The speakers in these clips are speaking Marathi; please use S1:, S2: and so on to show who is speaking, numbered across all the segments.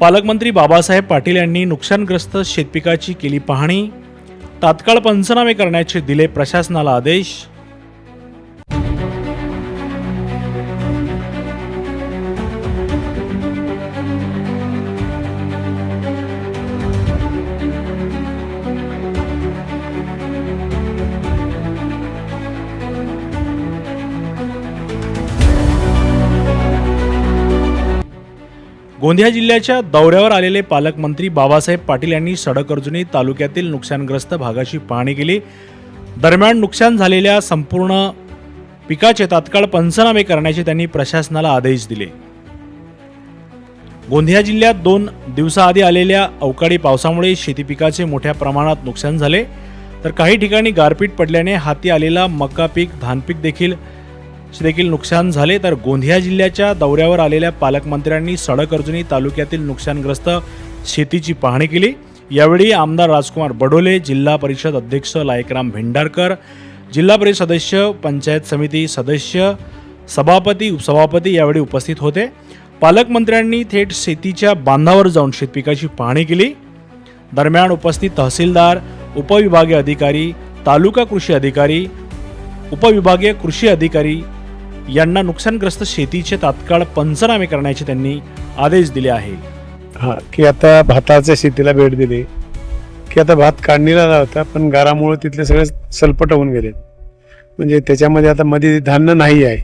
S1: पालकमंत्री बाबासाहेब पाटील यांनी नुकसानग्रस्त शेतपिकाची केली पाहणी. तात्काळ पंचनामे करण्याचे दिले प्रशासनाला आदेश. गोंदिया जिल्ह्याच्या दौऱ्यावर आलेले पालकमंत्री बाबासाहेब पाटील यांनी सडक अर्जुनी तालुक्यातील नुकसानग्रस्त भागाची पाहणी केली. दरम्यान नुकसान झालेल्या संपूर्ण पिकाचे तात्काळ पंचनामे करण्याचे त्यांनी प्रशासनाला आदेश दिले. गोंदिया जिल्ह्यात दोन दिवसाआधी आलेल्या अवकाळी पावसामुळे शेती पिकाचे मोठ्या प्रमाणात नुकसान झाले. तर काही ठिकाणी गारपीट पडल्याने हाती आलेला मका पीक धानपीक देखील देखील नुकसान झाले तर गोंदिया जिल्ह्याच्या दौऱ्यावर आलेल्या पालकमंत्र्यांनी सडक अर्जुनी तालुक्यातील नुकसानग्रस्त शेतीची पाहणी केली. यावेळी आमदार राजकुमार बडोले जिल्हा परिषद अध्यक्ष लायकराम भेंडारकर जिल्हा परिषद सदस्य पंचायत समिती सदस्य सभापती उपसभापती यावेळी उपस्थित होते. पालकमंत्र्यांनी थेट शेतीच्या बांधावर जाऊन शेतपिकाची पाहणी केली. दरम्यान उपस्थित तहसीलदार उपविभागीय अधिकारी तालुका कृषी अधिकारी उपविभागीय कृषी अधिकारी यांना नुकसानग्रस्त शेतीचे तात्काळ पंचनामे करण्याचे त्यांनी आदेश दिले आहे.
S2: हा की आता भाताच्या शेतीला भेट दिली. की आता भात काढणीला आला होता पण गारामुळे तिथले सगळे सलपट होऊन गेले. म्हणजे त्याच्यामध्ये आता मध्ये धान्य नाही आहे.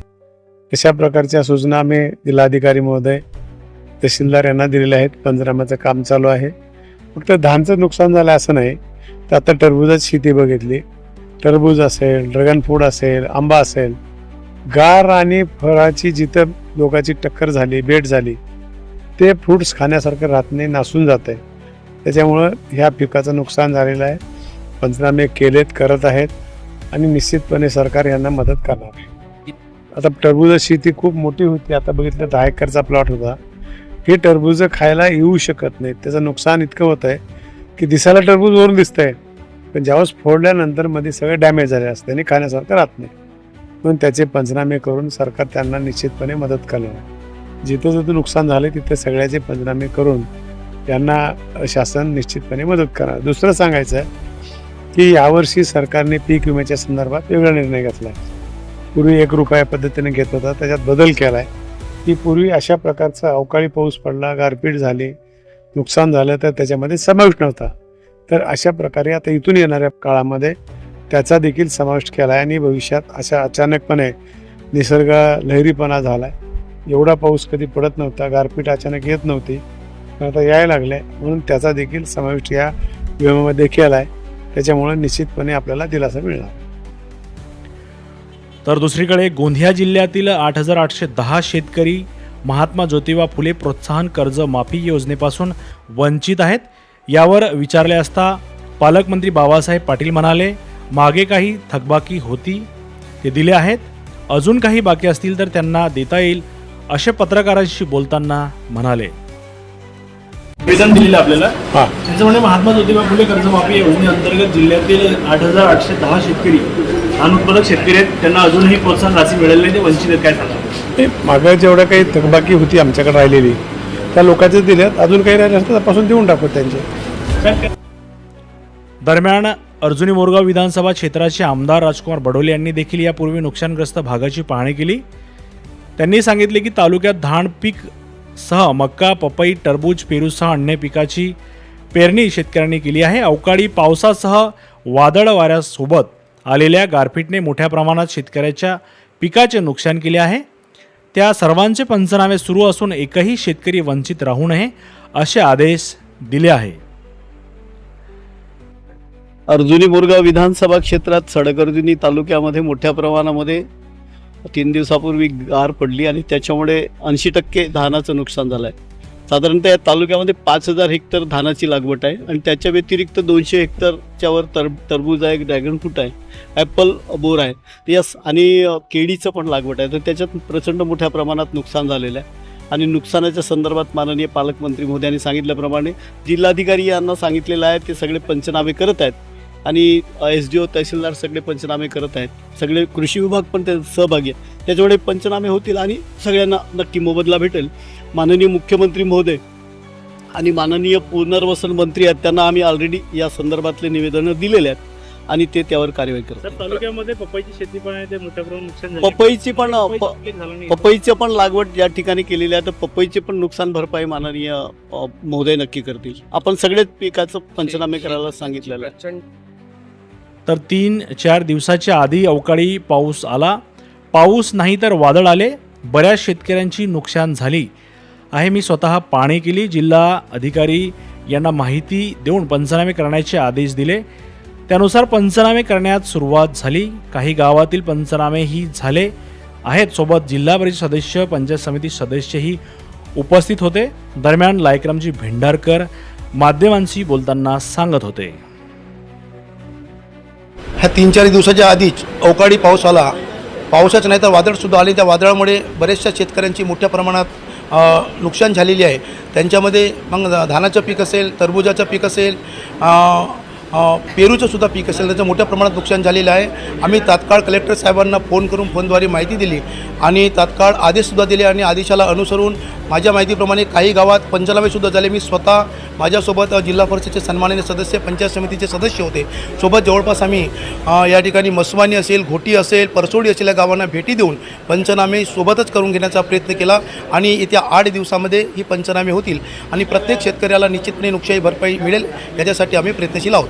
S2: अशा प्रकारच्या सूचना आम्ही जिल्हाधिकारी महोदय तहसीलदार यांना दिलेल्या आहेत. पंचनाम्याचं काम चालू आहे. फक्त धानचं नुकसान झालं असं नाही. तर आता टरबुजाची शेती बघितली. टरबूज असेल ड्रॅगन फ्रूट असेल आंबा असेल गार आणि फळाची जिथं लोकांची टक्कर झाली भेट झाली ते फ्रुट्स खाण्यासारखं राहत नाही नासून जात आहे त्याच्यामुळं ह्या पिकाचं नुकसान झालेलं आहे. पंचनामे केलेत करत आहेत आणि निश्चितपणे सरकार यांना मदत करणार आहे. आता टरबूज शेती खूप मोठी होती. आता बघितलं दहा एकरचा प्लॉट होता. हे टरबूज खायला येऊ शकत नाही त्याचं नुकसान इतकं होत आहे की दिसायला टरबूज वरून दिसतंय. पण ज्यावेळेस फोडल्यानंतरमध्ये सगळं डॅमेज झाले असते आणि खाण्यासारखं राहत नाही. म्हणून त्याचे पंचनामे करून सरकार त्यांना निश्चितपणे मदत करणार जिथं जिथं नुकसान झाले तिथे सगळ्याचे पंचनामे करून त्यांना शासन निश्चितपणे मदत करणार दुसरं सांगायचं आहे की यावर्षी सरकारने पीक विम्याच्या संदर्भात वेगळा निर्णय घेतला आहे. पूर्वी एक रुपया पद्धतीने घेत होता त्याच्यात बदल केला आहे की पूर्वी अशा प्रकारचा अवकाळी पाऊस पडला गारपीट झाली नुकसान झालं तर त्याच्यामध्ये समावेश नव्हता. तर अशा प्रकारे आता इथून येणाऱ्या काळामध्ये त्याचा देखील समाविष्ट केला आहे आणि भविष्यात अशा अचानकपणे निसर्ग लहरीपणा झाला आहे एवढा पाऊस कधी पडत नव्हता गारपीट अचानक येत नव्हती पण आता यायला लागले म्हणून त्याचा देखील समाविष्ट या विम्यामध्ये केला आहे त्याच्यामुळे निश्चितपणे आपल्याला दिलासा मिळणार.
S1: तर दुसरीकडे गोंदिया जिल्ह्यातील आठ हजार आठशे दहा शेतकरी महात्मा ज्योतिबा फुले प्रोत्साहन कर्ज माफी योजनेपासून वंचित आहेत. यावर विचारले असता पालकमंत्री बाबासाहेब पाटील म्हणाले मागे काही थकबाकी होती ते दिले आहेत. अजून काही बाकी असतील तर त्यांना देता येईल असे पत्रकारांशी बोलताना म्हणाले. निवेदन दिलेलं आपल्याला.
S2: हां.
S1: त्यांचं म्हणणे महात्मा ज्योतिबा फुले कर्जमाफी योजनेअंतर्गत जिल्ह्यातील आठ हजार आठशे दहा शेतकरी धान उत्पादक शेतकरी आहेत. त्यांना अजूनही प्रोत्साहन राशी मिळालेली नाही. ते वंचित काय सांगा
S2: ते मागं जेवढं काही थकबाकी होती आमच्याकडे राहिलेली त्या लोकांचे दिल्यात अजून काही राहिले असतं त्यापासून देऊन टाकू त्यांचे.
S1: दरम्यान अर्जुनी मोरगाव विधानसभा क्षेत्राचे आमदार राजकुमार बडोले यांनी देखील यापूर्वी नुकसानग्रस्त भागाची पाहणी केली. त्यांनी सांगितले की तालुक्यात धान पीक सह मक्का पपई टरबूज पेरूसह अन्य पिकाची पेरणी शेतकऱ्यांनी केली आहे. अवकाळी पावसासह वादळ वाऱ्यासोबत आलेल्या गारपीटने मोठ्या प्रमाणात शेतकऱ्याच्या पिकाचे नुकसान केले आहे. त्या सर्वांचे पंचनामे सुरू असून एकही शेतकरी वंचित राहू नये असे आदेश दिले आहे.
S3: अर्जुनी बोरगाव विधानसभा क्षेत्रात सडगर्जुनी तालुक्यामध्ये मोठ्या प्रमाणामध्ये तीन दिवसापूर्वी गार पडली आणि त्याच्यामुळे ऐंशी टक्के धानाचं नुकसान झालं आहे साधारणतः या तालुक्यामध्ये पाच हजार हेक्टर धानाची लागवड आहे आणि त्याच्या व्यतिरिक्त दोनशे हेक्टरच्यावर तर टरबूज आहे ड्रॅगन फ्रूट आहे ॲपल बोर आहे. यस आणि केळीचं पण लागवड आहे. तर त्याच्यात प्रचंड मोठ्या प्रमाणात नुकसान झालेलं आहे. आणि नुकसानाच्या संदर्भात माननीय पालकमंत्री मोदयांनी सांगितल्याप्रमाणे जिल्हाधिकारी यांना सांगितलेलं आहे ते सगळे पंचनामे करत आहेत. आणि एस डी ओ तहसीलदार सगळे पंचनामे करत आहेत. सगळे कृषी विभाग पण ते सहभागी आहे त्याच्यामुळे पंचनामे होतील आणि सगळ्यांना नक्की मोबदला भेटेल. माननीय मुख्यमंत्री महोदय आणि माननीय पुनर्वसन मंत्री आहेत त्यांना आम्ही ऑलरेडी या संदर्भातले निवेदनं दिलेले आहेत आणि ते त्यावर कार्यवाही
S1: तर
S3: करतात
S1: तालुक्यामध्ये पपईची शेती पण आहे ते मोठ्या प्रमाणात नुकसान
S3: पपईची पण. पपईचे पण लागवड या ठिकाणी केलेली आहे तर पपईची पण नुकसान भरपाई माननीय अ, महोदय नक्की करतील. आपण सगळेच पिकाचं पंचनामे करायला सांगितलेलं आहे.
S1: तर तीन चार दिवसाच्या आधी अवकाळी पाऊस आला. पाऊस नाही तर वादळ आले. बऱ्याच शेतकऱ्यांची नुकसान झाली. आहे मी स्वतः पाहणी केली. जिल्हा अधिकारी यांना माहिती देऊन पंचनामे करण्याचे आदेश दिले. त्यानुसार पंचनामे करण्यात सुरुवात झाली. काही गावातील पंचनामेही झाले. आहेत सोबत जिल्हा परिषद सदस्य पंचायत समिती सदस्यही उपस्थित होते. दरम्यान लायक्रमजी भेंडारकर माध्यमांशी बोलताना सांगत होते.
S4: ह्या तीन चार दिवसाच्या आधीच अवकाळी पाऊस आला. पावसाच नाही तर वादळसुद्धा आले. त्या वादळामुळे बऱ्याचशा शेतकऱ्यांची मोठ्या प्रमाणात नुकसान झालेली आहे. त्यांच्यामध्ये मग धानाचं पीक असेल टरबुजाचं पीक असेल पेरूचं सुद्धा पीक असेल त्याचं मोठ्या प्रमाणात नुकसान झालेलं आहे. आम्ही तात्काळ कलेक्टर साहेबांना फोन करून फोनद्वारे माहिती दिली आणि तात्काळ आदेशसुद्धा दिले आणि आदेशाला अनुसरून माझ्या माहितीप्रमाणे काही गावात पंचनामेसुद्धा झाले. मी स्वतः माझ्यासोबत जिल्हा परिषदेचे सन्माननीय सदस्य पंचायत समितीचे सदस्य होते. सोबत जवळपास आम्ही या ठिकाणी मस्वानी असेल घोटी असेल परसोडी असेल या गावांना भेटी देऊन पंचनामे सोबतच करून घेण्याचा प्रयत्न केला आणि येत्या आठ दिवसामध्ये ही पंचनामे होतील आणि प्रत्येक शेतकऱ्याला निश्चितपणे नुकसानी भरपाई मिळेल. याच्यासाठी आम्ही प्रयत्नशील आहोत.